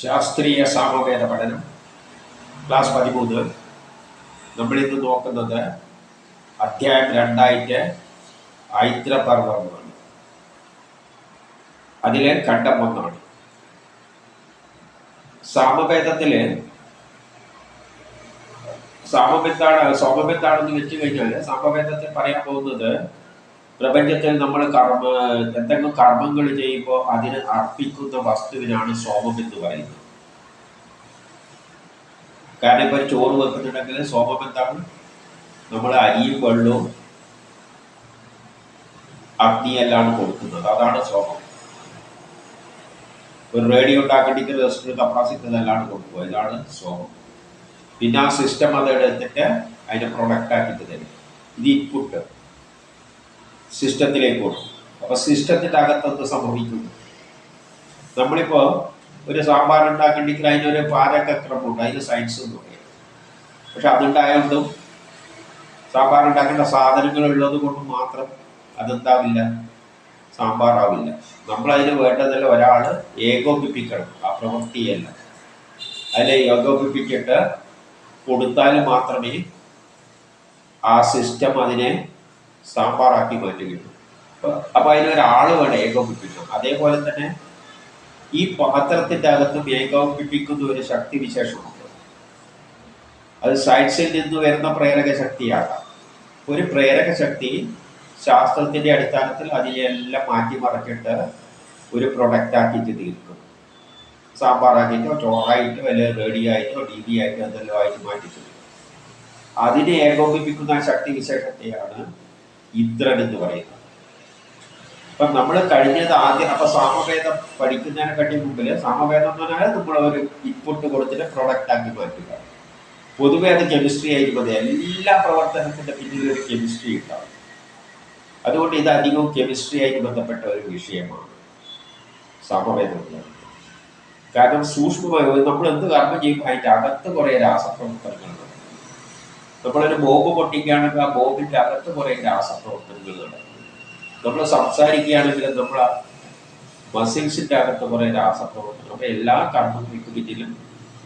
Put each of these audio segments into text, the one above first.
ശാസ്ത്രീയ സാമവേദ പഠനം ക്ലാസ് പതിമൂന്ന്. നമ്മളിന്ന് നോക്കുന്നത് അധ്യായം രണ്ടായിട്ട് ഐത്രപർവമാണ് അതിലെ ഖണ്ഡം ഒന്നാണ്. സാമവേദത്തിൽ സാമബന്ധാണ് സോമബന്ധാണെന്ന് വെച്ച് കഴിഞ്ഞാൽ സാമവേദത്തിൽ പറയാൻ പോകുന്നത് പ്രപഞ്ചത്തിൽ നമ്മൾ കർമ്മ എന്തെങ്കിലും കർമ്മങ്ങൾ ചെയ്യുമ്പോൾ അതിന് അർപ്പിക്കുന്ന വസ്തുവിനാണ് സോമം എന്ന് പറയുന്നത്. കാരണം ഇപ്പൊ ചോറ് വെക്കുന്നുണ്ടെങ്കിൽ സോമം എന്താണ്? നമ്മൾ അരിയും വെള്ളവും അഗ്നിയെല്ലാം കൊടുക്കുന്നത്. അതാണ് സോമം. ഒരു റേഡിയോ ഉണ്ടാക്കണമെങ്കിൽ റെസ്റ്റ് കപ്പാസിറ്റി കൊടുക്കുക. ഇതാണ് സോമം. പിന്നെ ആ സിസ്റ്റം അത് എടുത്തിട്ട് അതിനെ പ്രൊഡക്റ്റ് ആക്കിയിട്ട് തരും. ഇത് ഇൻപുട്ട് സിസ്റ്റത്തിലേക്ക് പോകും. അപ്പൊ സിസ്റ്റത്തിന്റെ അകത്തൊന്ന് സംഭവിക്കുന്നു നമ്മളിപ്പോ ഒരു സാമ്പാർ ഉണ്ടാക്കണമെങ്കിൽ അതിനൊരു പാചകക്രമമുണ്ട് അതിന് സയൻസ് എന്ന് പറയും പക്ഷെ അതുണ്ടായതുകൊണ്ടും സാമ്പാർ ഉണ്ടാക്കേണ്ട സാധനങ്ങൾ ഉള്ളത് കൊണ്ട് മാത്രം അതെന്താവില്ല? സാമ്പാറാവില്ല. നമ്മൾ അതിന് വേണ്ടതല്ല ഒരാൾ ഏകോപിപ്പിക്കണം. ആ പ്രവൃത്തിയല്ല. അതിലെ ഏകോപിപ്പിച്ചിട്ട് കൊടുത്താൽ മാത്രമേ ആ സിസ്റ്റം അതിനെ സാമ്പാറാക്കി മാറ്റുകയുള്ളൂ അപ്പൊ അതിനൊരാൾ വേണം ഏകോപിപ്പിക്കണം അതേപോലെ തന്നെ ഈ പാത്രത്തിന്റെ അകത്തും ഏകോപിപ്പിക്കുന്ന ഒരു ശക്തി വിശേഷമുണ്ട്. അത് സയൻസിൽ നിന്ന് വരുന്ന പ്രേരക ശക്തിയാകാം ഒരു പ്രേരക ശക്തി ശാസ്ത്രത്തിന്റെ അടിസ്ഥാനത്തിൽ അതിനെല്ലാം മാറ്റിമറിച്ചിട്ട് ഒരു പ്രൊഡക്റ്റ് ആക്കിയിട്ട് തീർക്കും. സാമ്പാറാക്കിയിട്ടോ ചോറായിട്ടോ അല്ലെങ്കിൽ റെഡിയായിട്ടോ ഡി ബി ആയിട്ടോ എന്തെല്ലാം ആയിട്ട് മാറ്റി തീർക്കും. അതിനെ ഏകോപിപ്പിക്കുന്ന ശക്തി വിശേഷത്തെയാണ് ഇന്ദ്രൻ എന്ന് പറയുന്നത്. അപ്പൊ നമ്മൾ കഴിഞ്ഞത് ആദ്യം അപ്പൊ സാമവേദം പഠിക്കുന്നതിനെക്കാട്ടി മുമ്പിൽ സാമവേദം എന്ന് പറഞ്ഞാൽ നമ്മൾ ഒരു ഇൻപുട്ട് കൊടുത്തിട്ട് പ്രൊഡക്റ്റ് ആക്കി മാറ്റുക. പൊതുവേ അത് കെമിസ്ട്രി ആയിരിക്കും എല്ലാ പ്രവർത്തനത്തിന്റെ പിന്നിൽ ഒരു കെമിസ്ട്രി ഉണ്ടാവും. അതുകൊണ്ട് ഇത് അധികവും കെമിസ്ട്രി ആയിട്ട് ബന്ധപ്പെട്ട ഒരു വിഷയമാണ് സമവേദം കാരണം സൂക്ഷ്മമായി നമ്മൾ എന്ത് കർമ്മം ചെയ്യുമ്പോൾ അതിന്റെ അകത്ത് കുറെ രാസപ്രവർത്തനങ്ങൾ നമ്മളൊരു ബോംബ് പൊട്ടിക്കുകയാണെങ്കിൽ ആ ബോംബിന്റെ അകത്ത് കുറെ രാസപ്രവർത്തനങ്ങൾ നടക്കും. നമ്മൾ സംസാരിക്കുകയാണെങ്കിൽ നമ്മൾ മസിൽസിന്റെ അകത്ത് കുറെ രാസപ്രവർത്തനം അപ്പൊ എല്ലാ കർമ്മങ്ങൾക്ക് പിന്നിലും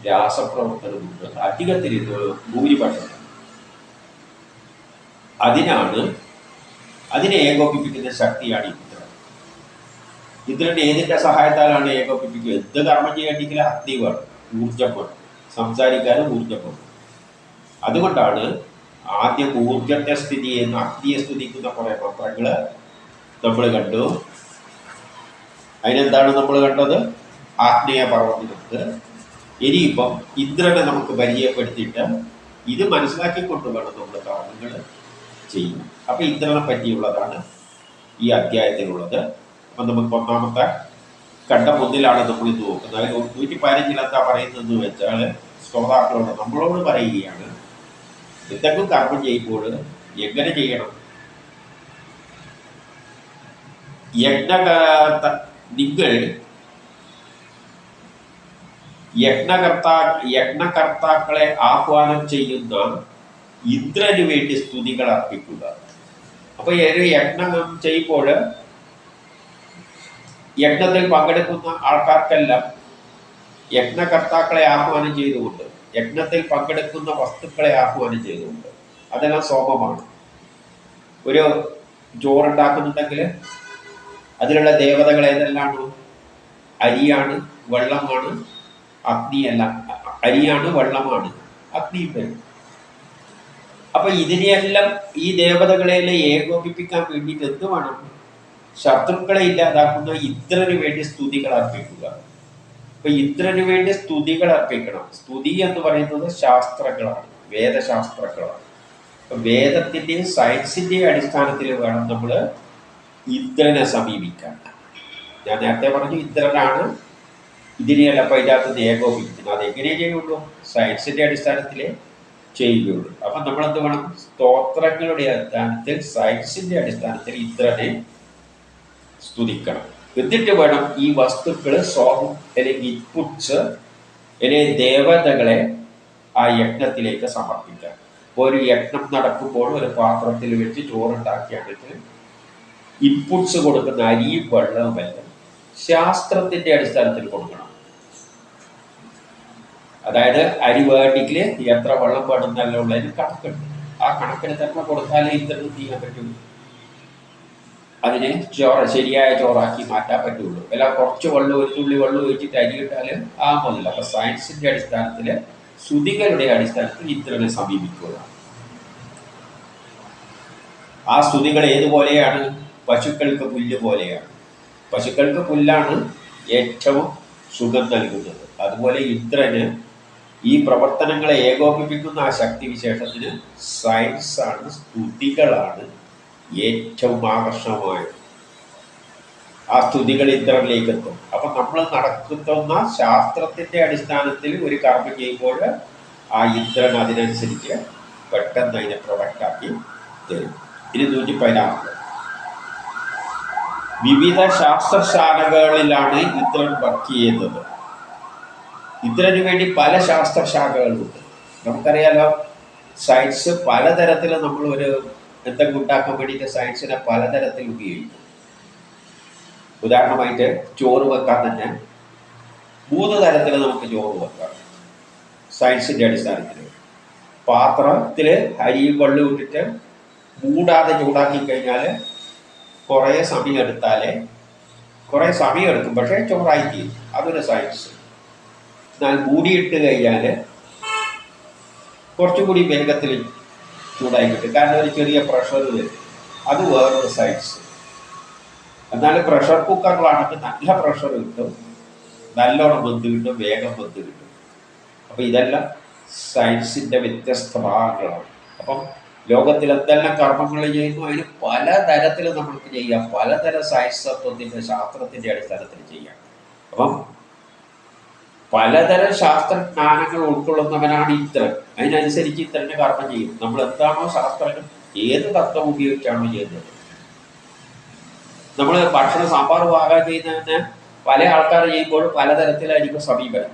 രാസപ്രവർത്തനമുണ്ട് അധികത്തിന് ഇത് ഭൂരിപക്ഷം. അതിനാണ് അതിനെ ഏകോപിപ്പിക്കുന്ന ശക്തിയാണ് ഇന്ദ്രൻ ഇന്ദ്രൻ ഏതിന്റെ സഹായത്താലാണ് ഏകോപിപ്പിക്കുക? എന്ത് കർമ്മം ചെയ്യണമെങ്കിൽ അഗ്നി വേണം ഊർജം വേണം സംസാരിക്കാനും ഊർജം വേണം അതുകൊണ്ടാണ് ആദ്യം ഊർജത്തെ സ്ഥിതി ചെയ്യുന്ന അഗ്നിയെ സ്തുതിക്കുന്ന കുറെ പത്രങ്ങൾ നമ്മൾ കണ്ടു. അതിനെന്താണ് നമ്മൾ കണ്ടത്? ആഗ്നേയ പർവത്തിനടുത്ത് ഇനിയിപ്പം ഇന്ദ്രനെ നമുക്ക് പരിചയപ്പെടുത്തിയിട്ട് ഇത് മനസ്സിലാക്കിക്കൊണ്ട് വേണം നമ്മൾ കർമ്മങ്ങൾ ചെയ്യും അപ്പൊ ഇന്ദ്രനെ പറ്റിയുള്ളതാണ് ഈ അധ്യായത്തിലുള്ളത്. അപ്പൊ നമുക്ക് ഒന്നാമത്തെ കണ്ട ഒന്നിലാണ് നമ്മൾ ഇത് നോക്കുന്നത്. അതിൽ നൂറ്റി പതിനഞ്ചിൽ എന്താ പറയുന്നതെന്ന് വെച്ചാൽ ശ്രോതാക്കളോട് നമ്മളോട് പറയുകയാണ് എന്തെങ്കിലും കർമ്മം ചെയ്യുമ്പോൾ എങ്ങനെ ചെയ്യണം? യജ്ഞകർത്ത നിങ്ങൾ യജ്ഞകർത്താ യജ്ഞകർത്താക്കളെ ആഹ്വാനം ചെയ്യുന്ന ഇന്ദ്രന് വേണ്ടി സ്തുതികൾ അർപ്പിക്കുക. അപ്പൊ ഒരു യജ്ഞം ചെയ്യുമ്പോൾ യജ്ഞത്തിൽ പങ്കെടുക്കുന്ന ആൾക്കാർക്കെല്ലാം യജ്ഞകർത്താക്കളെ ആഹ്വാനം ചെയ്തുകൊണ്ട് യജ്ഞത്തിൽ പങ്കെടുക്കുന്ന വസ്തുക്കളെ ആഹ്വാനം ചെയ്തുകൊണ്ട്. അതെല്ലാം സോമമാണ്. ഒരു ചോറുണ്ടാക്കുന്നുണ്ടെങ്കിൽ അതിലുള്ള ദേവതകൾ ഏതെല്ലാമാണ്? അരിയാണ് വെള്ളമാണ് അഗ്നിയല്ല അരിയാണ് വെള്ളമാണ് അഗ്നിയും വരും. അപ്പൊ ഇതിനെയെല്ലാം ഈ ദേവതകളെല്ലാം ഏകോപിപ്പിക്കാൻ വേണ്ടിയിട്ട് എന്ത് വേണം? ശത്രുക്കളെ ഇല്ലാതാക്കുന്ന ഇന്ദ്രന് വേണ്ടി സ്തുതികൾ അപ്പൊ ഇന്ദ്രന് വേണ്ടി സ്തുതികൾ അർപ്പിക്കണം. സ്തുതി എന്ന് പറയുന്നത് ശാസ്ത്രങ്ങളാണ് വേദശാസ്ത്രങ്ങളാണ്. അപ്പൊ വേദത്തിന്റെയും സയൻസിന്റെയും അടിസ്ഥാനത്തിൽ വേണം നമ്മൾ ഇന്ദ്രനെ സമീപിക്കാൻ. ഞാൻ നേരത്തെ പറഞ്ഞു ഇന്ദ്രനാണ് ഇതിനെയല്ല അപ്പൊ നിന്ന് ഏകോപിക്കുന്നത്. അതെങ്ങനെ ചെയ്യുള്ളൂ സയൻസിന്റെ അടിസ്ഥാനത്തിൽ ചെയ്യുകയുള്ളൂ. അപ്പൊ നമ്മൾ എന്ത് വേണം? സ്തോത്രങ്ങളുടെ അടിസ്ഥാനത്തിൽ സയൻസിന്റെ അടിസ്ഥാനത്തിൽ ഇന്ദ്രനെ സ്തുതിക്കണം. എന്നിട്ട് വേണം ഈ വസ്തുക്കൾ സോമം അല്ലെങ്കിൽ ഇൻപുട്സ് അല്ലെങ്കിൽ ദേവതകളെ ആ യജ്ഞത്തിലേക്ക് സമർപ്പിക്കാം ഇപ്പോൾ ഒരു യജ്ഞം നടക്കുമ്പോൾ ഒരു പാത്രത്തിൽ വെച്ച് ചോറുണ്ടാക്കിയാണെങ്കിൽ ഇൻപുട്സ് കൊടുക്കുന്ന അരിയും വെള്ളവും എല്ലാം ശാസ്ത്രത്തിന്റെ അടിസ്ഥാനത്തിൽ കൊടുക്കണം. അതായത് അരി വേണ്ടിക്കിൽ എത്ര വെള്ളം വേണമെന്നല്ല ഉള്ളതിന് കണക്കുണ്ട്. ആ കണക്കിന് തന്നെ കൊടുത്താലേ ഇത്തരം ചെയ്യാൻ പറ്റുള്ളൂ അതിനെ ചോറ ശരിയായ ചോറാക്കി മാറ്റാൻ പറ്റുള്ളൂ. അല്ല കുറച്ച് വെള്ളം ഒരു തുള്ളി വെള്ളം ഒഴിച്ചിട്ട് അരി ഇട്ടാൽ ആ മതില്ല അപ്പൊ സയൻസിന്റെ അടിസ്ഥാനത്തിൽ ശ്രുതികളുടെ അടിസ്ഥാനത്തിൽ ഇന്ദ്രനെ സമീപിക്കുക. ആ സ്തുതികൾ ഏതുപോലെയാണ് പശുക്കൾക്ക് പുല്ല് പോലെയാണ്. പശുക്കൾക്ക് പുല്ലാണ് ഏറ്റവും സുഖം നൽകുന്നത്. അതുപോലെ ഇന്ദ്രന് ഈ പ്രവർത്തനങ്ങളെ ഏകോപിപ്പിക്കുന്ന ആ ശക്തി വിശേഷത്തിന് സയൻസാണ് സ്തുതികളാണ് ഏറ്റവും ആകർഷണമായത് ആ സ്തുതികൾ ഇന്ദ്രനിലേക്ക് എത്തും അപ്പൊ നമ്മൾ നടക്കുന്ന ശാസ്ത്രത്തിന്റെ അടിസ്ഥാനത്തിൽ ഒരു കർമ്മം ചെയ്യുമ്പോൾ ആ ഇന്ദ്രൻ അതിനനുസരിച്ച് പെട്ടെന്ന് അതിനെ പ്രൊഡക്റ്റാക്കി തരും. ഇനി നൂറ്റി പതിനാറ് വിവിധ ശാസ്ത്രശാലകളിലാണ് ഇന്ദ്രൻ വർക്ക് ചെയ്യുന്നത്. ഇന്ദ്രന് വേണ്ടി പല ശാസ്ത്രശാഖകളുണ്ട്. നമുക്കറിയാലോ സയൻസ് പലതരത്തിൽ നമ്മൾ ഒരു എന്തെങ്കിലും വേണ്ടിയിട്ട് സയൻസിനെ പലതരത്തിൽ ഉപയോഗിക്കും. ഉദാഹരണമായിട്ട് ചോറ് വെക്കാൻ തന്നെ മൂന്ന് തരത്തിൽ നമുക്ക് ചോറ് വെക്കാം. സയൻസിന്റെ അടിസ്ഥാനത്തിൽ പാത്രത്തിൽ അരിയും വെള്ളം ഇട്ടിട്ട് മൂടാതെ ചൂടാക്കി കഴിഞ്ഞാൽ കുറേ സമയം എടുത്താലേ കുറേ സമയം എടുക്കും. പക്ഷേ ചോറായി തീരും. അതൊരു സയൻസ്. എന്നാൽ മൂടിയിട്ട് കഴിഞ്ഞാൽ കുറച്ചുകൂടി വേഗത്തിൽ ചൂടായി കിട്ടും കാരണം ഒരു ചെറിയ പ്രഷർ വരും. അത് വേറൊരു സൈസ് എന്നാൽ പ്രഷർ കുക്കറിലാണെങ്കിൽ നല്ല പ്രഷർ കിട്ടും. നല്ലോണം വെന്ത് കിട്ടും വേഗം വെന്ത് കിട്ടും. അപ്പോൾ ഇതെല്ലാം സയൻസിന്റെ വ്യത്യസ്ത ഭാഗങ്ങളാണ്. അപ്പം ലോകത്തിൽ എന്തെല്ലാം കർമ്മങ്ങൾ ചെയ്യുന്നു അതിന് പലതരത്തിൽ നമുക്ക് ചെയ്യാം. പലതരം സയൻസ് തത്വത്തിന്റെ ശാസ്ത്രത്തിന്റെ അടിസ്ഥാനത്തിൽ ചെയ്യാം. അപ്പം പലതരം ശാസ്ത്രജ്ഞാനങ്ങൾ ഉൾക്കൊള്ളുന്നവനാണ് ഇത്രൻ അതിനനുസരിച്ച് ഇത്രന്റെ കർമ്മം ചെയ്യും. നമ്മൾ എന്താണോ ശാസ്ത്രജ്ഞൻ ഏത് തത്വം ഉപയോഗിച്ചാണോ ചെയ്യുന്നത്. നമ്മൾ ഭക്ഷണം സാമ്പാർ പാകം ചെയ്യുന്നതിന് പല ആൾക്കാർ ചെയ്യുമ്പോൾ പലതരത്തിലായിരിക്കും സമീപനം.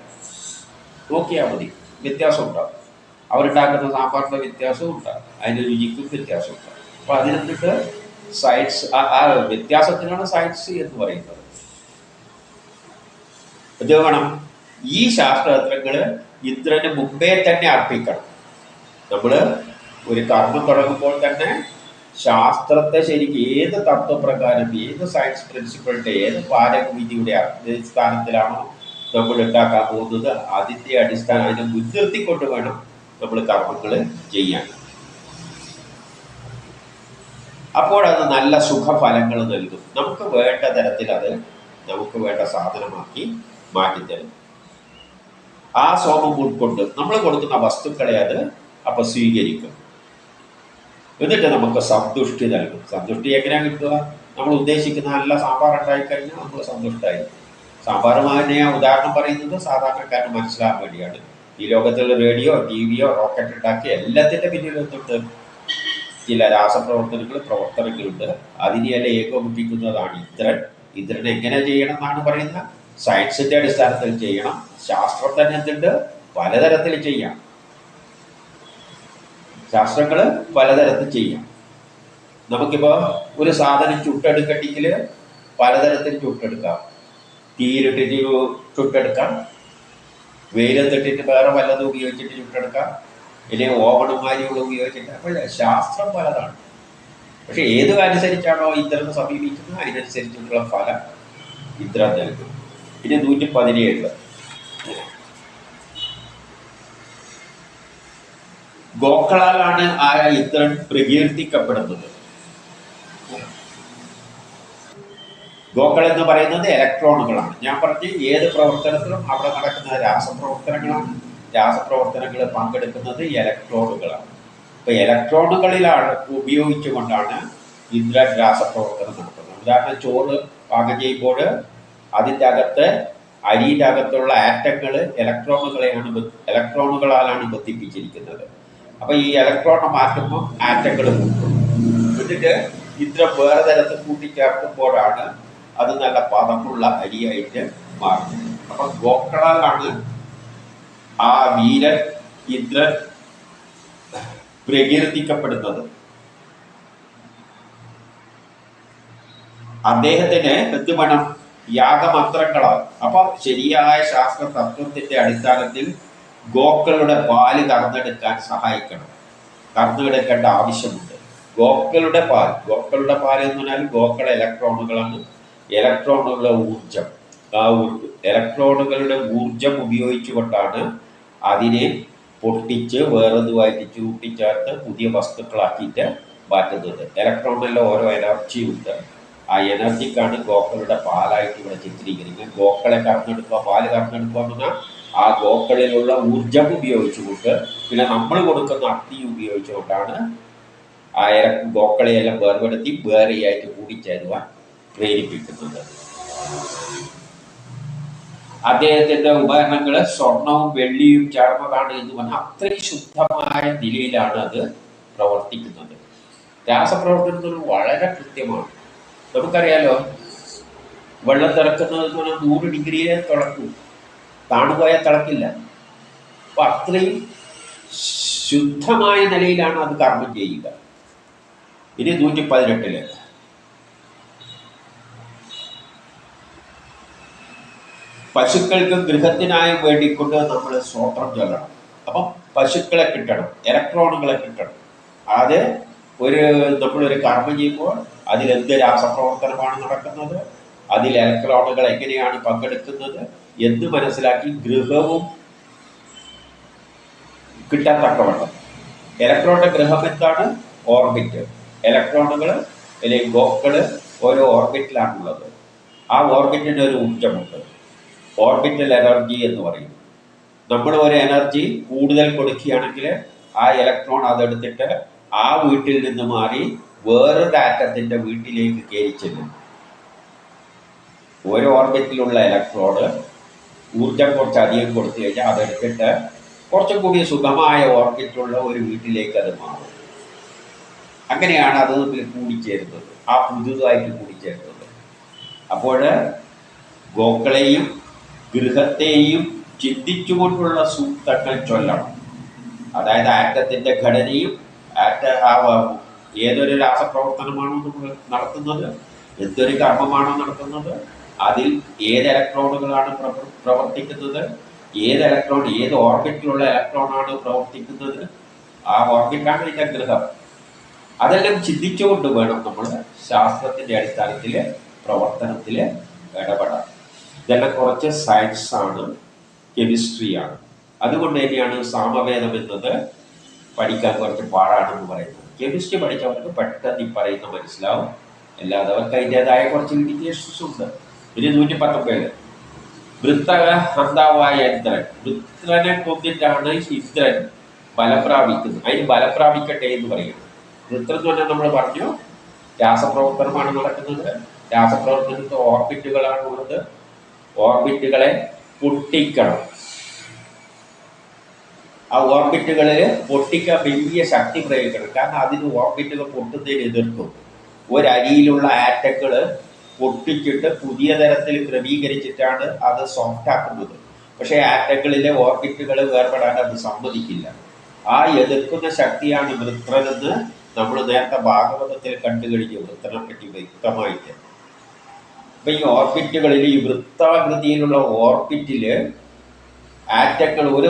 നോക്കിയാൽ മതി. വ്യത്യാസം ഉണ്ടാവും. അവരുണ്ടാക്കുന്ന സാമ്പാറിന്റെ വ്യത്യാസവും ഉണ്ടാകും. അതിന്റെ രുചിക്കും വ്യത്യാസം ഉണ്ടാകും. അപ്പൊ അതിനെന്നിട്ട് സയൻസ് ആ വ്യത്യാസത്തിനാണ് സയൻസ് എന്ന് പറയുന്നത്. വേണം. ഈ ശാസ്ത്രതന്ത്രങ്ങൾ ഇന്ദ്രന് മുമ്പേ തന്നെ അർപ്പിക്കണം. നമ്മൾ ഒരു കർമ്മം തുടങ്ങുമ്പോൾ തന്നെ ശാസ്ത്രത്തെ ശരിക്കും ഏത് തത്വപ്രകാരം ഏത് സയൻസ് പ്രിൻസിപ്പളിന്റെ ഏത് പാരകവിധിയുടെ അടിസ്ഥാനത്തിലാണോ നമ്മൾ ഉണ്ടാക്കാൻ പോകുന്നത് അതിന്റെ അടിസ്ഥാനം അതിനെ മുൻനിർത്തിക്കൊണ്ട് വേണം നമ്മൾ കർമ്മങ്ങൾ ചെയ്യാൻ. അപ്പോൾ അത് നല്ല സുഖഫലങ്ങൾ നൽകും. നമുക്ക് വേണ്ട തരത്തിൽ അത് നമുക്ക് വേണ്ട സാധനമാക്കി മാറ്റിത്തരും. ആ സോമം ഉൾക്കൊണ്ട് നമ്മൾ കൊടുക്കുന്ന വസ്തുക്കളെ അത് അപ്പൊ സ്വീകരിക്കും. എന്നിട്ട് നമുക്ക് സന്തുഷ്ടി നൽകും. സന്തുഷ്ടി എങ്ങനെയാണ് കിട്ടുക? നമ്മൾ ഉദ്ദേശിക്കുന്ന നല്ല സാമ്പാർ ഉണ്ടായി കഴിഞ്ഞാൽ നമ്മൾ സന്തുഷ്ടമായി സാമ്പാറുമാതിനെ ഉദാഹരണം പറയുന്നത് സാധാരണക്കാരന് മനസ്സിലാകാൻ വേണ്ടിയാണ്. ഈ ലോകത്തുള്ള റേഡിയോ ടി വിയോ റോക്കറ്റ് ഉണ്ടാക്കിയ എല്ലാത്തിന്റെ പിന്നിൽ എന്തുണ്ട് ചില രാസപ്രവർത്തനങ്ങൾ പ്രവർത്തനങ്ങളുണ്ട്. അതിനെയല്ല ഏകോപിപ്പിക്കുന്നതാണ് ഇന്ദ്രൻ. ഇന്ദ്രൻ എങ്ങനെ ചെയ്യണം എന്നാണ് പറയുന്നത്? സയൻസിന്റെ അടിസ്ഥാനത്തിൽ ചെയ്യണം ശാസ്ത്രം തന്നെ എന്തുണ്ട്? പലതരത്തിൽ ചെയ്യാം. ശാസ്ത്രങ്ങൾ പലതരത്തിൽ ചെയ്യാം. നമുക്കിപ്പോൾ ഒരു സാധനം ചുട്ടെടുക്കണ്ടെങ്കിൽ പലതരത്തിൽ ചുട്ടെടുക്കാം. തീയിലിട്ടിട്ട് ചുട്ടെടുക്കാം. വെയിലത്തിട്ടിട്ട് വേറെ വല്ലതും ഉപയോഗിച്ചിട്ട് ചുട്ടെടുക്കാം. ഇല്ലെങ്കിൽ ഓവണുമാരികൾ ഉപയോഗിച്ചിട്ട്. അപ്പോൾ ശാസ്ത്രം പലതാണ്. പക്ഷെ ഏത് അനുസരിച്ചാണോ ഇന്ദ്രനെ സമീപിക്കുന്നത്? അതിനനുസരിച്ചുള്ള ഫലം ഇന്ദ്രൻ നൽകും. ഇനി നൂറ്റി പതിനേഴ് ഗോക്കളാലാണ് ആ ഇന്ദ്രൻ പ്രകീർത്തിക്കപ്പെടുന്നത്. ഗോക്കൾ എന്ന് പറയുന്നത് ഇലക്ട്രോണുകളാണ്. ഞാൻ പറഞ്ഞ ഏത് പ്രവർത്തനത്തിലും അവിടെ നടക്കുന്ന രാസപ്രവർത്തനങ്ങളാണ്. രാസപ്രവർത്തനങ്ങൾ പങ്കെടുക്കുന്നത് ഇലക്ട്രോണുകളാണ്. ഇപ്പൊ ഇലക്ട്രോണുകളിലാണ് ഉപയോഗിച്ചുകൊണ്ടാണ് ഇന്ദ്ര രാസപ്രവർത്തനം നടത്തുന്നത്. ഉദാഹരണം ചോറ് പാകം ചെയ്യുമ്പോൾ അതിന്റെ അകത്ത് അരിയുടെ അകത്തുള്ള ആറ്റങ്ങൾ ഇലക്ട്രോണുകളെയാണ് ഇലക്ട്രോണുകളാലാണ് ബന്ധിപ്പിച്ചിരിക്കുന്നത്. അപ്പൊ ഈ ഇലക്ട്രോണെ മാറ്റുമ്പോൾ ആറ്റങ്ങൾ കൂട്ടും എന്നിട്ട് ഇത്ര വേറെ തരത്തിൽ കൂട്ടിച്ചേർക്കുമ്പോഴാണ് അത് നല്ല പദമുള്ള അരിയായിട്ട് മാറുന്നത്. അപ്പൊ ഗോക്കളാലാണ് ആ വീരൻ ഇത്ര പ്രകീർത്തിക്കപ്പെടുന്നത്. അദ്ദേഹത്തിന് എന്ത് വേണം? യാഗമന്ത്രങ്ങളാണ്. അപ്പൊ ശരിയായ ശാസ്ത്ര തത്വത്തിന്റെ അടിസ്ഥാനത്തിൽ ഗോക്കളുടെ പാൽ കറന്നെടുക്കാൻ സഹായിക്കണം. കറന്നെടുക്കേണ്ട ആവശ്യമുണ്ട്. ഗോക്കളുടെ പാൽ. ഗോക്കളുടെ പാൽ എന്ന് പറഞ്ഞാൽ ഗോക്കളെ ഇലക്ട്രോണുകളാണ്. ഇലക്ട്രോണുകളുടെ ഊർജം ആ ഇലക്ട്രോണുകളുടെ ഊർജം ഉപയോഗിച്ചുകൊണ്ടാണ് അതിനെ പൊട്ടിച്ച് വേറെതുമായിട്ട് ചൂട്ടിച്ചേർത്ത് പുതിയ വസ്തുക്കളാക്കിയിട്ട് മാറ്റുന്നത്. ഇലക്ട്രോണിലെ ഓരോ എനർജി ആ കാർഡ് ഗോക്കളുടെ പാലായിട്ട് ഇവിടെ ചിത്രീകരിക്കുന്നത് ഗോക്കളെ കറന്നെടുക്കുക പാൽ കറന്നെടുക്കുക എന്ന് പറഞ്ഞാൽ ആ ഗോക്കളിലുള്ള ഊർജം ഉപയോഗിച്ചുകൊണ്ട് പിന്നെ നമ്മൾ കൊടുക്കുന്ന അഗ്നി ഉപയോഗിച്ചുകൊണ്ടാണ് ആ ഇല ഗോക്കളെയെല്ലാം വേർപെടുത്തി വേറെയായിട്ട് കൂടിച്ചേരുവാൻ പ്രേരിപ്പിക്കുന്നത്. അദ്ദേഹത്തിന്റെ ഉപകരണങ്ങൾ സ്വർണവും വെള്ളിയും ചേർന്നതാണ് എന്ന് പറഞ്ഞാൽ അത്രയും ശുദ്ധമായ നിലയിലാണ് അത് പ്രവർത്തിക്കുന്നത്. രാസപ്രവർത്തനത്തിൽ വളരെ കൃത്യമാണ്. നമുക്കറിയാലോ വെള്ളം തിളക്കുന്നത് പറഞ്ഞാൽ നൂറ് ഡിഗ്രിയെ തിളക്കൂ. താണുപോയാൽ തിളക്കില്ല. അപ്പൊ അത്രയും ശുദ്ധമായ നിലയിലാണ് അത് കർമ്മം ചെയ്യുക. ഇനി നൂറ്റി പതിനെട്ടിൽ പശുക്കൾക്കും ഗൃഹത്തിനായും വേണ്ടിക്കൊണ്ട് നമ്മൾ സ്വോത്രം ചൊല്ലണം. അപ്പം പശുക്കളെ കിട്ടണം ഇലക്ട്രോണുകളെ കിട്ടണം. അത് ഒരു നമ്മളൊരു കർമ്മം ചെയ്യുമ്പോൾ അതിലെന്ത് രാസപ്രവർത്തനമാണ് നടക്കുന്നത്? അതിൽ ഇലക്ട്രോണുകൾ എങ്ങനെയാണ് പങ്കെടുക്കുന്നത്? എന്ന് മനസ്സിലാക്കി ഗൃഹവും കിട്ടാൻ തക്കവണ്ണം? ഇലക്ട്രോണിന്റെ ഗ്രഹം എന്താണ്? ഓർബിറ്റ്. ഇലക്ട്രോണുകൾ അല്ലെങ്കിൽ ഗോക്കൾ ഓരോ ഓർബിറ്റിലാണുള്ളത്. ആ ഓർബിറ്റിന് ഒരു ഊർജമുണ്ട് ഓർബിറ്റൽ എനർജി എന്ന് പറയും. നമ്മൾ ഒരു എനർജി കൂടുതൽ കൊടുക്കുകയാണെങ്കിൽ ആ ഇലക്ട്രോൺ അതെടുത്തിട്ട് ആ വീട്ടിൽ നിന്ന് മാറി വേറൊരു ആറ്റത്തിന്റെ വീട്ടിലേക്ക് കയറി ചെല്ലും. ഒരു ഓർബിറ്റിലുള്ള ഇലക്ട്രോഡ് ഊർജം കുറച്ച് അധികം കൊടുത്തു കഴിഞ്ഞാൽ അതെടുത്തിട്ട് കുറച്ചും കൂടി സുഖമായ ഓർബിറ്റുള്ള ഒരു വീട്ടിലേക്ക് അത് മാറും. അങ്ങനെയാണ് അത് കൂടിച്ചേരുന്നത്. ആ പുതുതായിട്ട് കൂടിച്ചേരുന്നത്. അപ്പോൾ ഗോക്കളെയും ഗൃഹത്തെയും ചിന്തിച്ചുകൊണ്ടുള്ള സൂക്തങ്ങൾ ചൊല്ലണം. അതായത് ആറ്റത്തിന്റെ ഘടനയും ആറ്റ ആ ഏതൊരു രാസപ്രവർത്തനമാണോ നമ്മൾ നടത്തുന്നത്? എന്തൊരു കർമ്മമാണോ നടത്തുന്നത്? അതിൽ ഏത് ഇലക്ട്രോണുകളാണ് പ്രവർത്തിക്കുന്നത്? ഏത് ഇലക്ട്രോൺ ഏത് ഓർബിറ്റിലുള്ള ഇലക്ട്രോണാണ് പ്രവർത്തിക്കുന്നത്? ആ ഓർബിറ്റാണ് ഇതിന്റെ ഗ്രഹം. അതെല്ലാം ചിന്തിച്ചുകൊണ്ട് വേണം നമ്മൾ ശാസ്ത്രത്തിന്റെ അടിസ്ഥാനത്തിൽ പ്രവർത്തനത്തിൽ ഇടപെടാൻ. ഇതെല്ലാം കുറച്ച് സയൻസ് ആണ് കെമിസ്ട്രിയാണ്. അതുകൊണ്ട് തന്നെയാണ് സാമവേദം എന്നത് പഠിക്കാൻ കുറച്ച് പാടാണെന്ന് പറയുന്നത്. കെമിസ്ട്രി പഠിച്ചവർക്ക് പെട്ടെന്ന് ഈ പറയുന്ന മനസ്സിലാവും. അല്ലാതെ അവർക്ക് അതിന്റെതായ കുറച്ച് ലിമിറ്റേഷൻസ് ഉണ്ട്. പിന്നെ നൂറ്റി പത്തൊമ്പത് വൃത്തക ഹന്താവായ ഇന്ദ്രൻ. വൃത്രനെ കൊന്നിട്ടാണ് ഇന്ദ്രൻ ബലപ്രാപിക്കുന്നത്. അതിന് ബലപ്രാപിക്കട്ടെ എന്ന് പറയുന്നത്. വൃത്രം എന്ന് പറഞ്ഞാൽ നമ്മൾ പറഞ്ഞു രാസപ്രവർത്തനമാണ് നടക്കുന്നത്. രാസപ്രവർത്തനത്തിൽ ഓർബിറ്റുകളാണ് ഉള്ളത്. ഓർബിറ്റുകളെ പൊട്ടിക്കണം. ആ ഓർബിറ്റുകളിൽ പൊട്ടിക്കാൻ വലിയ ശക്തി പ്രയോഗിക്കണം. കാരണം അതിന് ഓർബിറ്റുകൾ പൊട്ടുന്നതിന് എതിർക്കും. ഒരരിയിലുള്ള ആറ്റങ്ങൾ പൊട്ടിച്ചിട്ട് പുതിയ തരത്തിൽ ക്രമീകരിച്ചിട്ടാണ് അത് സോഫ്റ്റ് ആക്കുന്നത്. പക്ഷേ ആറ്റങ്ങളിലെ ഓർബിറ്റുകൾ വേർപെടാൻ അത് സമ്മതിക്കില്ല. ആ എതിർക്കുന്ന ശക്തിയാണ് വൃത്രനെന്ന് നമ്മൾ നേരത്തെ ഭാഗവതത്തിൽ കണ്ടു കഴിഞ്ഞു. വൃത്രനെ പറ്റി വ്യക്തമായിട്ട്. അപ്പൊ ഈ ഓർബിറ്റുകളിൽ ഈ വൃത്താകൃതിയിലുള്ള ഓർബിറ്റിൽ ആറ്റങ്ങൾ ഒരു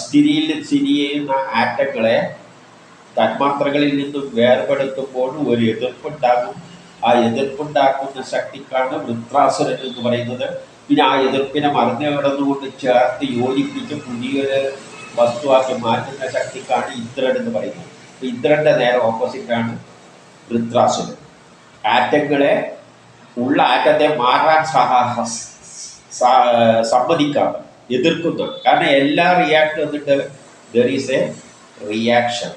സ്ഥിതിയിൽ സ്ഥിതി ചെയ്യുന്ന ആറ്റങ്ങളെ തന്മാത്രകളിൽ നിന്നും വേർപെടുത്തുമ്പോൾ ഒരു എതിർപ്പുണ്ടാകും. ആ എതിർപ്പുണ്ടാക്കുന്ന ശക്തിക്കാണ് വൃത്രാസുരൻ എന്ന് പറയുന്നത്. പിന്നെ ആ എതിർപ്പിനെ മറന്നു കിടന്നുകൊണ്ട് ചേർത്ത് യോജിപ്പിച്ച് പുതിയൊരു വസ്തുവാക്കി മാറ്റുന്ന ശക്തിക്കാണ് ഇന്ദ്രൻ എന്ന് പറയുന്നത്. ഇന്ദ്രന്റെ നേരെ ഓപ്പോസിറ്റാണ് വൃത്രാസുരൻ. ആറ്റങ്ങളെ ഉള്ള ആറ്റത്തെ മാറാൻ സഹ സമ്മതിക്കാതെ എതിർക്കുന്നു. കാരണം എല്ലാ റിയാക്ട് വന്നിട്ട് ദർ ഈസ് എ റിയാക്ഷൻ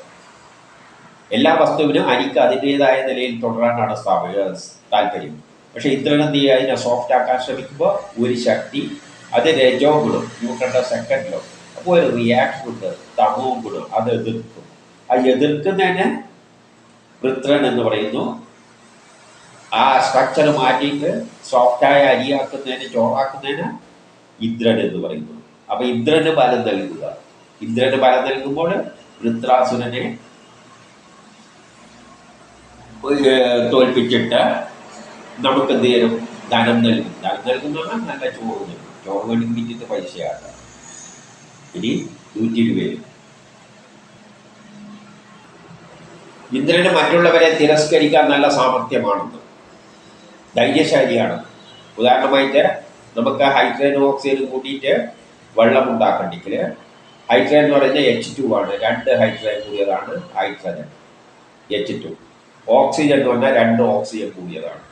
എല്ലാ വസ്തുവിനും അരിക്ക് അതിന്റെതായ നിലയിൽ തുടരാനാണ് താല്പര്യം. പക്ഷെ ഇന്ദ്രൻ എന്ത് ചെയ്യുക? അതിനെ സോഫ്റ്റ് ആക്കാൻ ശ്രമിക്കുമ്പോൾ ഒരു ശക്തി അത് രജോ ഗുണം. ന്യൂട്ടന്റെ സെക്കൻഡിലോ അപ്പോൾ ഒരു റിയാക്ഷൻ ഉണ്ട് തമോ ഗുണം. അത് എതിർക്കും. ആ എതിർക്കുന്നതിന് വൃത്രൻ എന്ന് പറയുന്നു. ആ സ്ട്രക്ചർ മാറ്റിയിട്ട് സോഫ്റ്റായ അരിയാക്കുന്നതിന് ചോറാക്കുന്നതിന് ഇന്ദ്രൻ എന്ന് പറയുന്നത് അപ്പൊ ഇന്ദ്രന് ബലം നൽകുക. ഇന്ദ്രന് ബലം നൽകുമ്പോൾ വൃത്രാസുരനെ തോൽപ്പിച്ചിട്ട് നമുക്ക് എന്ത് ചെയ്യും? ധനം നൽകും. ധനം നൽകുന്ന നല്ല ചോറ് നൽകും. ചോറ് വിറ്റിട്ട് പൈസയാക്കാം. ഇനി നൂറ്റി ഇരുപത് ഇന്ദ്രന് മറ്റുള്ളവരെ തിരസ്കരിക്കാൻ നല്ല സാമർഥ്യമാണെന്ന്. ധൈര്യശാലിയാണ്. ഉദാഹരണമായിട്ട് നമുക്ക് ഹൈഡ്രജൻ ഓക്സൈഡ് കൂട്ടിയിട്ട് വെള്ളം ഉണ്ടാക്കണ്ടെങ്കിൽ ഹൈഡ്രജൻ എന്ന് പറയുന്നത് എച്ച് ടു ആണ്. രണ്ട് ഹൈഡ്രജൻ കൂടിയതാണ് ഹൈഡ്രജൻ എച്ച് ടു ഓക്സിജൻ എന്ന് പറഞ്ഞാൽ രണ്ട് ഓക്സിജൻ കൂടിയതാണ്.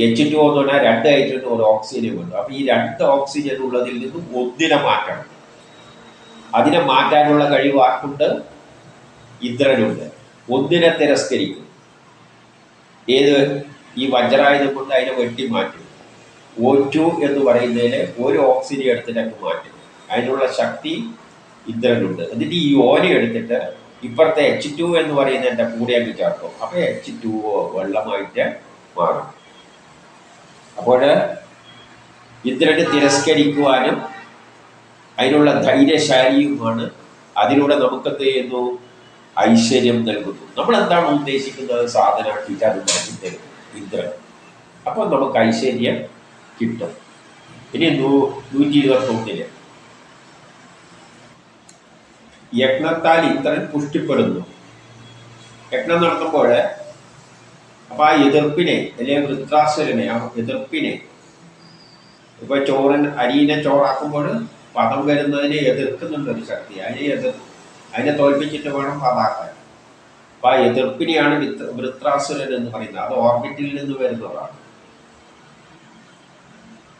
എച്ച് ടു എന്ന് പറഞ്ഞാൽ രണ്ട് ഹൈഡ്രജൻ ഒരു ഓക്സിജനും ഉണ്ട് അപ്പോൾ ഈ രണ്ട് ഓക്സിജൻ ഉള്ളതിൽ നിന്നും ഒന്നിനെ മാറ്റണം. അതിനെ മാറ്റാനുള്ള കഴിവ് ആർക്കുണ്ട്? ഇന്ദ്രനുണ്ട്. ഒന്നിനെ തിരസ്കരിക്കും. ഏത്? ഈ വജ്രായുധം കൊണ്ട് അതിനെ വെട്ടി മാറ്റും ഒ ടു എന്ന് പറയുന്നതിന് ഒരു ഓക്സിജൻ എടുത്തിട്ടൊക്കെ മാറ്റും. അതിനുള്ള ശക്തി ഇന്ദ്രനുണ്ട്. എന്നിട്ട് ഈ ഓല എടുത്തിട്ട് ഇപ്പുറത്തെ എച്ച് ടു എന്ന് പറയുന്നതിന്റെ കൂടെ അങ്ങ് ചേർക്കും. അപ്പോൾ എച്ച് ടു വെള്ളമായിട്ട് മാറും. അപ്പോൾ ഇന്ദ്രന് തിരസ്കരിക്കുവാനും അതിനുള്ള ധൈര്യശാലിയുമാണ് അതിലൂടെ നമുക്കെന്ത് ചെയ്യുന്നു? ഐശ്വര്യം നൽകുന്നു. നമ്മൾ എന്താണ് ഉദ്ദേശിക്കുന്നത് സാധനമാക്കിയിട്ട് അത് മാറ്റി തരും ഇന്ദ്രൻ. അപ്പോൾ നമുക്ക് ഐശ്വര്യം കിട്ടും. ഇനി നൂറ്റി ഇരുപത്തൊന്നിൽ യജ്ഞത്താൽ ഇന്ദ്രൻ പുഷ്ടിപ്പെടുന്നു. യജ്ഞം നടത്തുമ്പോൾ അപ്പൊ ആ എതിർപ്പിനെ അല്ലെങ്കിൽ വൃത്രാസുരനെ ആ എതിർപ്പിനെ ഇപ്പൊ ചോറൻ അരിയിനെ ചോറാക്കുമ്പോൾ പദം വരുന്നതിനെ എതിർക്കുന്നുണ്ട് ഒരു ശക്തി. അതിനെ എതിർ അതിനെ തോൽപ്പിച്ചിട്ട് വേണം പതാക്കാൻ. അപ്പൊ ആ എതിർപ്പിനെയാണ് വൃത്രാസുരൻ എന്ന് പറയുന്നത്. അത് ഓർബിറ്റിൽ നിന്ന് വരുന്നതാണ്.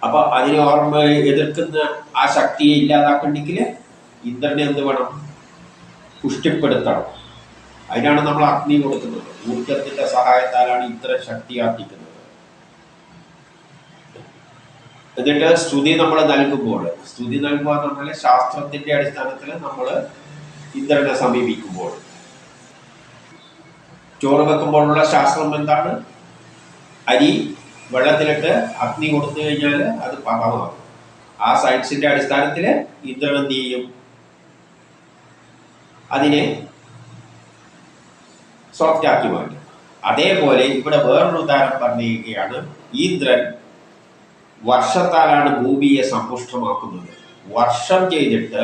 അപ്പൊ അതിനെ ഓർമ്മ എതിർക്കുന്ന ആ ശക്തിയെ ഇല്ലാതാക്കണ്ടെങ്കിൽ ഇന്ദ്രനെ എന്ത് വേണം? പുഷ്ടിപ്പെടുത്തണം. അതിനാണ് നമ്മൾ അഗ്നി കൊടുക്കുന്നത്. ഊർജത്തിന്റെ സഹായത്താലാണ് ഇത്ര ശക്തി ആർജിക്കുന്നത്. എന്നിട്ട് സ്തുതി നമ്മൾ നൽകുമ്പോൾ സ്തുതി നൽകുക എന്ന് പറഞ്ഞാൽ ശാസ്ത്രത്തിന്റെ അടിസ്ഥാനത്തിൽ നമ്മൾ ഇന്ദ്രനെ സമീപിക്കുമ്പോൾ. ചോറ് വെക്കുമ്പോഴുള്ള ശാസ്ത്രം എന്താണ്? അരി വെള്ളത്തിലിട്ട് അഗ്നി കൊടുത്തു കഴിഞ്ഞാൽ അത് പാപമാകും ആ സയൻസിന്റെ അടിസ്ഥാനത്തിൽ ഇന്ദ്രൻ എന്ത് ചെയ്യും? അതിനെ സോഫ്റ്റ് ആക്കി മാറ്റും. അതേപോലെ ഇവിടെ വേറൊരു ഉദാഹരണം പറഞ്ഞിരിക്കുകയാണ്. ഇന്ദ്രൻ വർഷത്താലാണ് ഭൂമിയെ സമ്പുഷ്ടമാക്കുന്നത്. വർഷം ചെയ്തിട്ട്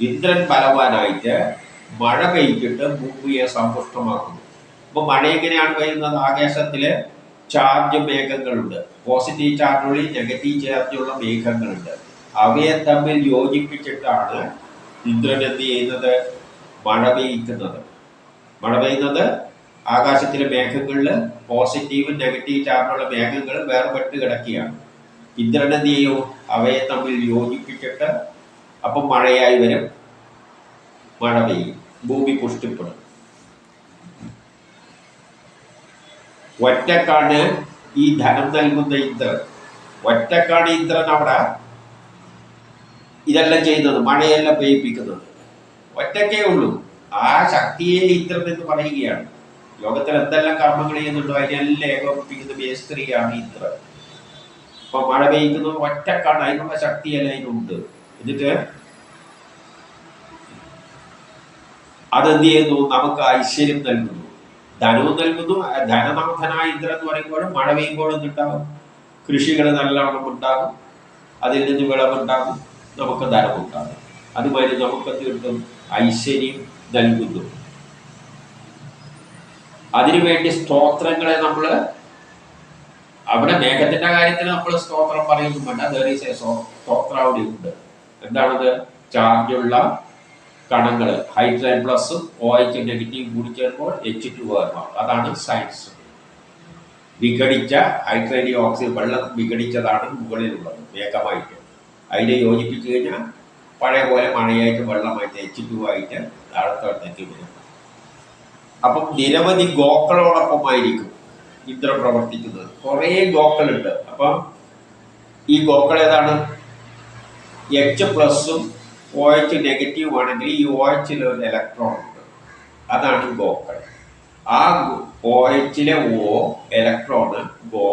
ഇന്ദ്രൻ ബലവാനായിട്ട് മഴ കഴിച്ചിട്ട് ഭൂമിയെ സമ്പുഷ്ടമാക്കുന്നു. അപ്പൊ മഴ എങ്ങനെയാണ് പെയ്യുന്നത്? ആകാശത്തിൽ ചാർജ് മേഘങ്ങളുണ്ട്. പോസിറ്റീവ് ചാർജുകളിൽ നെഗറ്റീവ് ചാർജുള്ള മേഘങ്ങളുണ്ട്. അവയെ തമ്മിൽ യോജിപ്പിച്ചിട്ടാണ് ഇന്ദ്രൻ എന്ത് ചെയ്യുന്നത്? മഴ പെയ്ക്കുന്നത് മഴ പെയ്യുന്നത് ആകാശത്തിലെ മേഘങ്ങളിൽ പോസിറ്റീവും നെഗറ്റീവ് ചാർജുള്ള മേഘങ്ങൾ വേർപെട്ട് കിടക്കുകയാണ്. ഇന്ദ്രൻ എന്ത് ചെയ്യും? അവയെ തമ്മിൽ യോജിപ്പിച്ചിട്ട് അപ്പം മഴയായി വരും. മഴ പെയ്യും. ഭൂമി പുഷ്ടിപ്പെടും. ഒറ്റക്കാണ് ഈ ധനം നൽകുന്ന ഇന്ദ്രൻ. ഒറ്റക്കാണ് ഇന്ദ്രൻ അവിടെ ഇതെല്ലാം ചെയ്യുന്നത് മഴയെല്ലാം പെയ്യിപ്പിക്കുന്നത്. ഒറ്റക്കേ ഉള്ളൂ. ആ ശക്തിയെ ഇന്ദ്രൻ എന്ന് പറയുകയാണ്. ലോകത്തിൽ എന്തെല്ലാം കർമ്മങ്ങൾ ചെയ്യുന്നുണ്ടോ അതിനെല്ലാം ഏകോപിപ്പിക്കുന്ന മേസ്ത്രിയാണ് ഇന്ദ്രൻ. അപ്പൊ മഴ പെയ്യിക്കുന്നത് ഒറ്റക്കാണ് അതിനുള്ള ശക്തിയെല്ലാം അതിനുണ്ട്. എന്നിട്ട് അതെന്ത് ചെയ്യുന്നു? നമുക്ക് ഐശ്വര്യം നൽകുന്നു. ധനവും നൽകുന്നു ധനനാഥനായ ഇന്ദ്രൻ എന്ന് പറയുമ്പോഴും മഴ പെയ്യുമ്പോഴും കിട്ടാവും കൃഷികൾ നല്ലവണ്ണം ഉണ്ടാകും. അതിൽ നിന്ന് വിളവുണ്ടാകും. നമുക്ക് ധനമുണ്ടാകും. അതുമാതിരി നമുക്ക് തീർത്തും ഐശ്വര്യം നൽകുന്നു. അതിനുവേണ്ടി സ്തോത്രങ്ങളെ നമ്മൾ അവിടെ മേഘത്തിന്റെ കാര്യത്തിൽ നമ്മൾ സ്തോത്രം പറയുന്നു വേണ്ട എ സ്തോത്രം അവിടെ ഉണ്ട് എന്താണത്? ചാർജുള്ള കണങ്ങൾ ഹൈഡ്രജൻ പ്ലസും ഒ എച്ച് നെഗറ്റീവ് കൂടി ചേർമ്പോൾ എച്ച് ടു വേർമാവും അതാണ് സയൻസ് വിഘടിച്ച ഹൈഡ്രജൻ ഓക്സിജൻ വെള്ളം വിഘടിച്ചതാണ് മുകളിലുള്ളത് വേഗമായിട്ട്. അതിനെ യോജിപ്പിച്ചു കഴിഞ്ഞാൽ പഴയ പോലെ മഴയായിട്ട് വെള്ളമായിട്ട് എച്ച് ടു ആയിട്ട് താഴത്തോട്ടേക്ക് വരും. അപ്പം നിരവധി ഗോക്കളോടൊപ്പമായിരിക്കും ഇന്ദ്രൻ പ്രവർത്തിക്കുന്നത്. കുറേ ഗോക്കളുണ്ട്. അപ്പം ഈ ഗോക്കൾ ഏതാണ്? എച്ച് പ്ലസും ഒ എച്ച് നെഗറ്റീവ് ആണെങ്കിൽ ഈ ഒ എച്ചിൽ ഒരു ഇലക്ട്രോൺ ഉണ്ട്. അതാണ് ഗോക്കൾ ആ ഒ എച്ചിലെ ഒ ഇലക്ട്രോണ് ഗോ.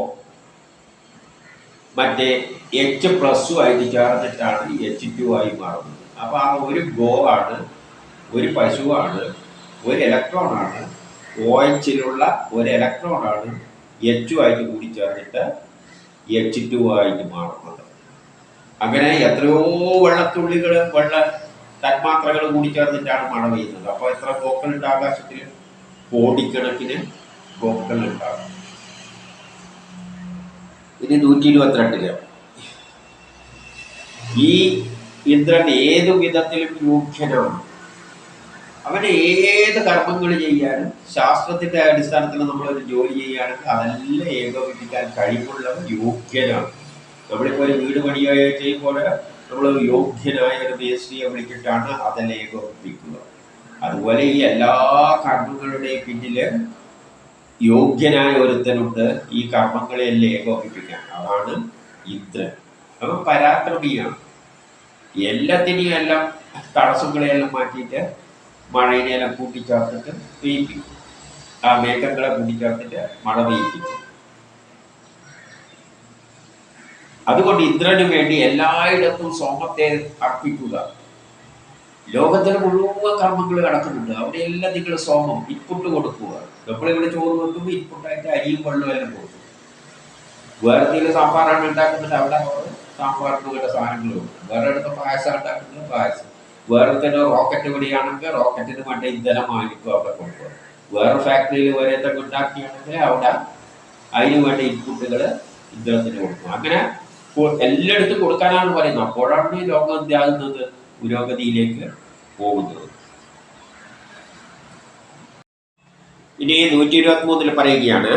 മറ്റേ എച്ച് പ്ലസ്സും ആയിട്ട് ചേർന്നിട്ടാണ് എച്ച് ടു ആയി മാറുന്നത്. അപ്പോൾ ആ ഒരു ഗോ ആണ് ഒരു പശുവാണ് ഒരു ഇലക്ട്രോൺ ആണ് ഒ എച്ചിലുള്ള ഒരു ഇലക്ട്രോൺ ആണ് എച്ച് ആയിട്ട് കൂടി ചേർന്നിട്ട് എച്ച് ടു ആയിട്ട് മാറുന്നത്. അങ്ങനെ എത്രയോ വെള്ളത്തുള്ളികൾ വെള്ള തന്മാത്രകൾ കൂടി ചേർന്നിട്ടാണ് മഴ പെയ്യുന്നത്. അപ്പോൾ എത്ര ഗോക്കളുണ്ട് ആകാശത്തിൽ കോടിക്കണക്കിന് പോക്കൾ ഉണ്ടാകും ഇനി നൂറ്റി ഇരുപത്തിരണ്ടിൽ ഈ ഇന്ദ്രൻ ഏതു വിധത്തിലും യോഗ്യനാണ് അവന് ഏത് കർമ്മങ്ങൾ ചെയ്യാനും ശാസ്ത്രത്തിന്റെ അടിസ്ഥാനത്തിൽ നമ്മൾ ഒരു ജോലി ചെയ്യുകയാണെങ്കിൽ അതെല്ലാം ഏകോപിപ്പിക്കാൻ കഴിവുള്ളവൻ യോഗ്യനാണ്. നമ്മളിപ്പോൾ ഒരു വീട് പണിയായ ചെയ്യുമ്പോൾ നമ്മൾ യോഗ്യനായ ഒരു മേസ്ത്രിയെ വിളിച്ചിട്ടാണ് അതെല്ലാം ഏകോപിപ്പിക്കുക അതുപോലെ ഈ എല്ലാ കർമ്മങ്ങളുടെയും പിന്നിൽ യോഗ്യനായ ഒരുത്തനുണ്ട് ഈ കർമ്മങ്ങളെല്ലാം ഏകോപിപ്പിക്കാൻ അതാണ് ഇന്ദ്രൻ. അവൻ പരാക്രമിയാണ്. എല്ലാത്തിനെയും എല്ലാം തടസ്സങ്ങളെയെല്ലാം മാറ്റിയിട്ട് മഴയിനെല്ലാം കൂട്ടിച്ചേർത്തിട്ട് പെയ്യിപ്പിക്കും. ആ മേഘങ്ങളെ കൂട്ടിച്ചേർത്തിട്ട് മഴ പെയ്യിപ്പിക്കും. അതുകൊണ്ട് ഇന്ദ്രന് വേണ്ടി എല്ലായിടത്തും സോമത്തെ അർപ്പിക്കുക. ലോകത്തിൽ മുഴുവൻ കർമ്മങ്ങൾ കിടക്കുന്നുണ്ട് അവിടെയെല്ലാം നിങ്ങൾ സോമം ഇൻപുട്ട് കൊടുക്കുക. നമ്മളിവിടെ ചോറ് വെക്കുമ്പോൾ ഇൻപുട്ടായിട്ട് അരിയും വെള്ളവും എല്ലാം കൊടുക്കും. വേറെ സാമ്പാറാണ് ഉണ്ടാക്കുന്നത് അവിടെ സാമ്പാറിന് വേണ്ട സാധനങ്ങൾ കൊടുക്കും. വേറെ അടുത്ത പായസം ഉണ്ടാക്കുന്നത് പായസം. വേറെ തന്നെ റോക്കറ്റ് പണിയാണെങ്കിൽ റോക്കറ്റിന് വേണ്ട വാങ്ങിക്കും അവിടെ കൊടുക്കുക വേറെ ഫാക്ടറിയിൽ വേറെ എന്തൊക്കെ ഉണ്ടാക്കിയാണെങ്കിൽ അവിടെ അതിന് വേണ്ട ഇൻപുട്ടുകൾ ഇന്ധനത്തിന് കൊടുക്കും. അങ്ങനെ എല്ലായിടത്തും കൊടുക്കാനാണ് പറയുന്നത്. അപ്പോഴാണ് ലോകം എന്താകുന്നത് പുരോഗതിയിലേക്ക് പോകുന്നത്. ഇനി നൂറ്റി ഇരുപത്തി മൂന്നിൽ പറയുകയാണ്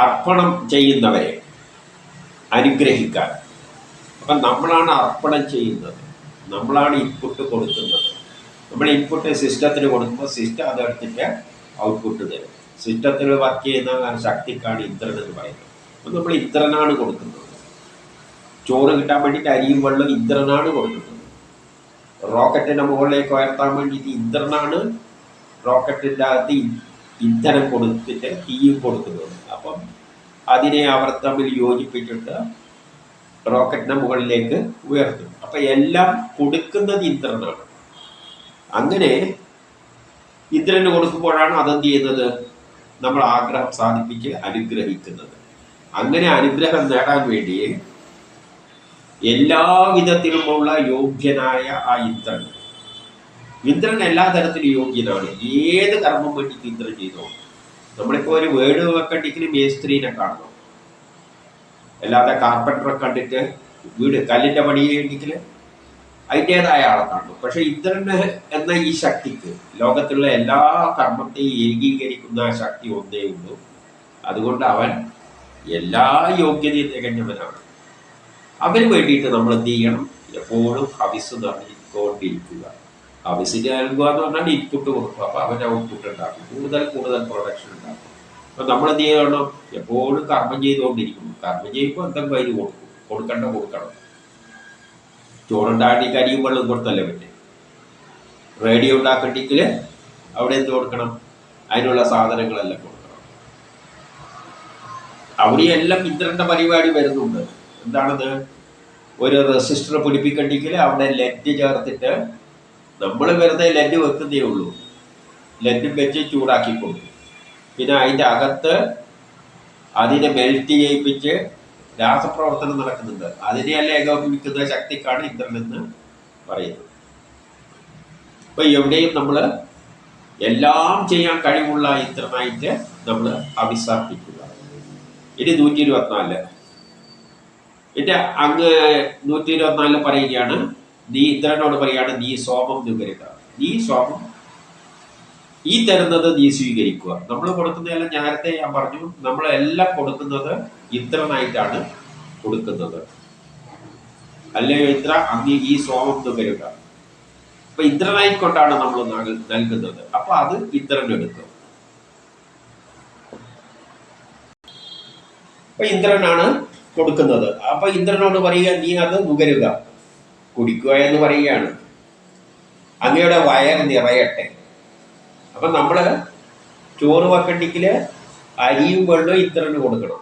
അർപ്പണം ചെയ്യുന്നവരെ അനുഗ്രഹിക്കാൻ. അപ്പം നമ്മളാണ് അർപ്പണം ചെയ്യുന്നത്. നമ്മളാണ് ഇൻപുട്ട് കൊടുക്കുന്നത്. നമ്മൾ ഇൻപുട്ട് സിസ്റ്റത്തിന് കൊടുക്കുമ്പോൾ സിസ്റ്റം അതെടുത്തിട്ട് ഔട്ട്പുട്ട് തരും. സിസ്റ്റത്തിൽ വർക്ക് ചെയ്യുന്ന ശക്തിക്കാണ് ഇന്ദ്രൻ എന്ന് പറയുന്നത്. അപ്പം നമ്മൾ ഇത്രനാണ് കൊടുക്കുന്നത്. ചോറ് കിട്ടാൻ വേണ്ടിയിട്ട് അരിയും വെള്ളം ഇന്ദ്രനാണ് കൊടുക്കുന്നത്. റോക്കറ്റിന്റെ മുകളിലേക്ക് ഉയർത്താൻ വേണ്ടിയിട്ട് ഇന്ദ്രനാണ് റോക്കറ്റിന്റെ അകത്ത് ഇന്ധനം കൊടുത്തിട്ട് തീയും കൊടുക്കുന്നത്. അപ്പം അതിനെ അവർ തമ്മിൽ യോജിപ്പിച്ചിട്ട് റോക്കറ്റിന്റെ മുകളിലേക്ക് ഉയർത്തും. അപ്പൊ എല്ലാം കൊടുക്കുന്നത് ഇന്ദ്രനാണ്. അങ്ങനെ ഇന്ദ്രന് കൊടുക്കുമ്പോഴാണ് അതെന്ത് ചെയ്യുന്നത്? നമ്മൾ ആഗ്രഹം സാധിപ്പിച്ച് അനുഗ്രഹിക്കുന്നത്. അങ്ങനെ അനുഗ്രഹം നേടാൻ വേണ്ടി എല്ലാ വിധത്തിലുമുള്ള യോഗ്യനായ ആ ഇന്ദ്രൻ. ഇന്ദ്രൻ എല്ലാ തരത്തിലും യോഗ്യനാണ്. ഏത് കർമ്മം വേണ്ടിയിട്ട് ഇന്ദ്രൻ ചെയ്തോ നമ്മളിപ്പോ ഒരു വീട് വെക്കണ്ടെങ്കിൽ മേസ്ത്രീനെ കാണണം. അല്ലാതെ കാർപ്പന്ററെ കണ്ടിട്ട് വീട് കല്ലിന്റെ പണി ചെയ്യണമെങ്കിൽ അതിന്റേതായ ആളെ കാണും പക്ഷെ ഇന്ദ്രന് എന്ന ഈ ശക്തിക്ക് ലോകത്തുള്ള എല്ലാ കർമ്മത്തെയും ഏകീകരിക്കുന്ന ശക്തി ഒന്നേ ഉള്ളൂ. അതുകൊണ്ട് അവൻ എല്ലാ യോഗ്യതയും തികഞ്ഞവരാണ്. അവന് വേണ്ടിയിട്ട് നമ്മൾ എന്ത് ചെയ്യണം? എപ്പോഴും ഹവിസ് നിറഞ്ഞുകൊണ്ടിരിക്കുക ഹവിസിന് നൽകുക എന്ന് പറഞ്ഞാൽ ഇൻപുട്ട് കൊടുക്കുക. അപ്പൊ അവൻ ഔട്ട്പുട്ട് ഉണ്ടാക്കും. കൂടുതൽ കൂടുതൽ പ്രൊഡക്ഷൻ ഉണ്ടാക്കും. അപ്പൊ നമ്മൾ എന്ത് ചെയ്യണം? എപ്പോഴും കർമ്മം ചെയ്തുകൊണ്ടിരിക്കുന്നു. കർമ്മം ചെയ്യുമ്പോൾ എന്തെങ്കിലും അതിന് കൊടുക്കും. കൊടുക്കണ്ട കൊടുക്കണം. ചോറുണ്ടാക്കി കരിയും വെള്ളം കൊടുത്തല്ലേ പറ്റേ? റേഡിയോ ഉണ്ടാക്കണ്ടെങ്കിൽ അവിടെ എന്ത് കൊടുക്കണം? അതിനുള്ള സാധനങ്ങളെല്ലാം കൊടുക്കണം. അവിടെയെല്ലാം ഇന്ദ്രന്റെ പരിപാടി വരുന്നുണ്ട്. എന്താണത്? ഒരു റെസിസ്റ്റർ പിടിപ്പിക്കണ്ടെങ്കിൽ അവിടെ ലെഡ് ചേർത്തിട്ട് നമ്മൾ വെറുതെ ലെഡ് വെക്കുന്നേ ഉള്ളൂ. ലെഡ് വെച്ച് ചൂടാക്കി കൊടുക്കും പിന്നെ അതിന്റെ അകത്ത് അതിനെ മെൽറ്റ് ചെയ്യിപ്പിച്ച് രാസപ്രവർത്തനം നടക്കുന്നുണ്ട്. അതിനെയല്ലേ ഏകോപിപ്പിക്കുന്ന ശക്തിക്കാണ് ഇന്ദ്രനെന്ന് പറയുന്നത്. അപ്പൊ എവിടെയും നമ്മൾ എല്ലാം ചെയ്യാൻ കഴിവുള്ള ഇന്ദ്രനായിട്ട് നമ്മൾ അഭിസർപ്പിക്കുക ഇനി നൂറ്റി ഇരുപത്തിനാല് പിന്നെ അങ്ങ് നൂറ്റി ഇരുപത്തിനാലിൽ പറയുകയാണ് നീ ഇന്ദ്രനോട് പറയുകയാണ് നീ സോമം നുകരുക നീ സോമം ഈ തരുന്നത് നീ സ്വീകരിക്കുക. നമ്മൾ കൊടുക്കുന്നതെല്ലാം നേരത്തെ ഞാൻ പറഞ്ഞു നമ്മളെല്ലാം കൊടുക്കുന്നത് ഇന്ദ്രനായിട്ടാണ് കൊടുക്കുന്നത്. അല്ലയോ ഇന്ദ്ര അങ്ങ് ഈ സോമം നുകരുക അപ്പൊ ഇന്ദ്രനായിക്കൊണ്ടാണ് നമ്മൾ നൽ- നൽകുന്നത്. അപ്പൊ അത് ഇന്ദ്രൻ അപ്പൊ ഇന്ദ്രനാണ് കൊടുക്കുന്നത്. അപ്പൊ ഇന്ദ്രനോട് പറയുക നീ അത് നുകരുക. കുടിക്കുക എന്ന് പറയുകയാണ്. അങ്ങയുടെ വയർ നിറയട്ടെ. അപ്പൊ നമ്മൾ ചോറ് വക്കണ്ടിക്കിൽ അരിയും വെള്ളവും ഇന്ദ്രന് കൊടുക്കണം.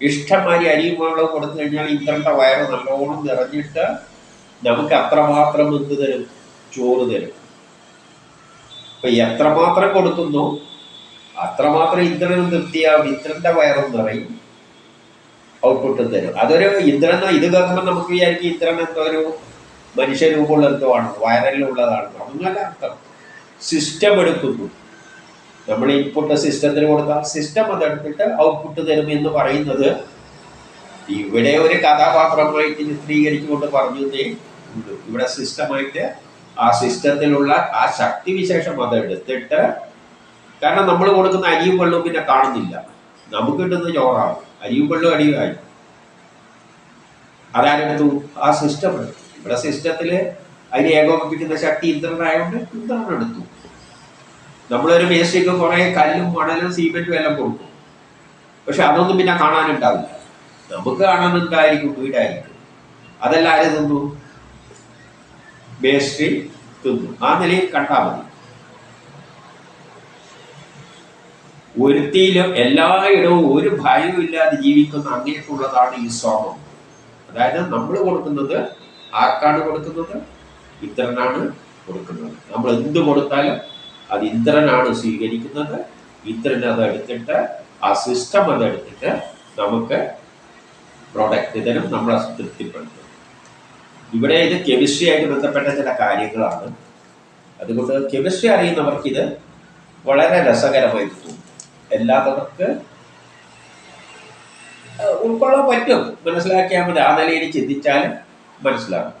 ഇഷ്ടമായി അരിയും വെള്ളവും കൊടുത്തു കഴിഞ്ഞാൽ ഇന്ദ്രന്റെ വയറ് നല്ലോണം നിറഞ്ഞിട്ട് നമുക്ക് അത്രമാത്രം എന്ത് തരും? ചോറ് തരും. അപ്പൊ എത്രമാത്രം കൊടുക്കുന്നു? അത്രമാത്രം ഇന്ദ്രനും തൃപ്തിയാവും ഇന്ദ്രന്റെ വയറും നിറയും. ഔട്ട്പുട്ട് തരും. അതൊരു ഇന്ദ്രൻ ഇത് കേൾക്കുമ്പോൾ നമുക്ക് വിചാരിക്കും ഇന്ദ്രൻ എന്തോ ഒരു മനുഷ്യരൂപമുള്ള എന്തോ ആണ് വൈറലിലുള്ളതാണ് അതൊന്നല്ല അർത്ഥം. സിസ്റ്റം എടുക്കുന്നു. നമ്മൾ ഇൻപുട്ട് സിസ്റ്റത്തിന് കൊടുത്താൽ സിസ്റ്റം അതെടുത്തിട്ട് ഔട്ട്പുട്ട് തരും എന്ന് പറയുന്നത് ഇവിടെ ഒരു കഥാപാത്രമായിട്ട് ചിത്രീകരിച്ചുകൊണ്ട് പറഞ്ഞു ഉള്ളൂ ഇവിടെ സിസ്റ്റമായിട്ട് ആ സിസ്റ്റത്തിലുള്ള ആ ശക്തി വിശേഷം അതെടുത്തിട്ട് കാരണം നമ്മൾ കൊടുക്കുന്ന അരിയും വെള്ളവും പിന്നെ കാണുന്നില്ല. നമുക്ക് കിട്ടുന്ന ചോറാണ്. അരിയും വെള്ളവും അടിയുമായി അതാരെടുത്തു? ആ സിസ്റ്റം എടുത്തു. ഇവിടെ സിസ്റ്റത്തിൽ അതിനെ ഏകോപിപ്പിക്കുന്ന ശക്തി ഇന്ദ്രനായതുകൊണ്ട് ഇന്ദ്രൻ എടുത്തു നമ്മളൊരു മേശയ്ക്ക് കുറെ കല്ലും മണലും സീമെന്റും എല്ലാം കൊടുക്കും. പക്ഷെ അതൊന്നും പിന്നെ കാണാനുണ്ടാവില്ല. നമുക്ക് കാണാനുണ്ടായിരിക്കും വീടായിരിക്കും. അതെല്ലാം ആര് തിന്നു. മേശ്രി തിന്നു. ആ നിലയിൽ കണ്ടാൽ മതി. ഒരുത്തിയിലും എല്ലായിടവും ഒരു ഭയവും ഇല്ലാതെ ജീവിക്കുന്ന അങ്ങേക്കുള്ളതാണ് ഈ സ്വാമം. അതായത് നമ്മൾ കൊടുക്കുന്നത് ആർക്കാണ് കൊടുക്കുന്നത്? ഇന്ദ്രനാണ് കൊടുക്കുന്നത്. നമ്മൾ എന്ത് കൊടുത്താലും അത് ഇന്ദ്രനാണ് സ്വീകരിക്കുന്നത്. ഇന്ദ്രൻ അത് എടുത്തിട്ട് ആ സിസ്റ്റം അത് എടുത്തിട്ട് നമുക്ക് പ്രൊഡക്റ്റ് തരും നമ്മളെ തൃപ്തിപ്പെടുത്തും. ഇവിടെ ഇത് കെമിസ്ട്രി ആയിട്ട് ബന്ധപ്പെട്ട ചില കാര്യങ്ങളാണ്. അതുകൊണ്ട് കെമിസ്ട്രി അറിയുന്നവർക്ക് ഇത് വളരെ രസകരമായി തോന്നും. എല്ലാത്തവർക്ക് ഉൾക്കൊള്ളാൻ പറ്റും. മനസ്സിലാക്കിയാൽ മതി. ആ നിലയിൽ ചിന്തിച്ചാലും മനസ്സിലാകും.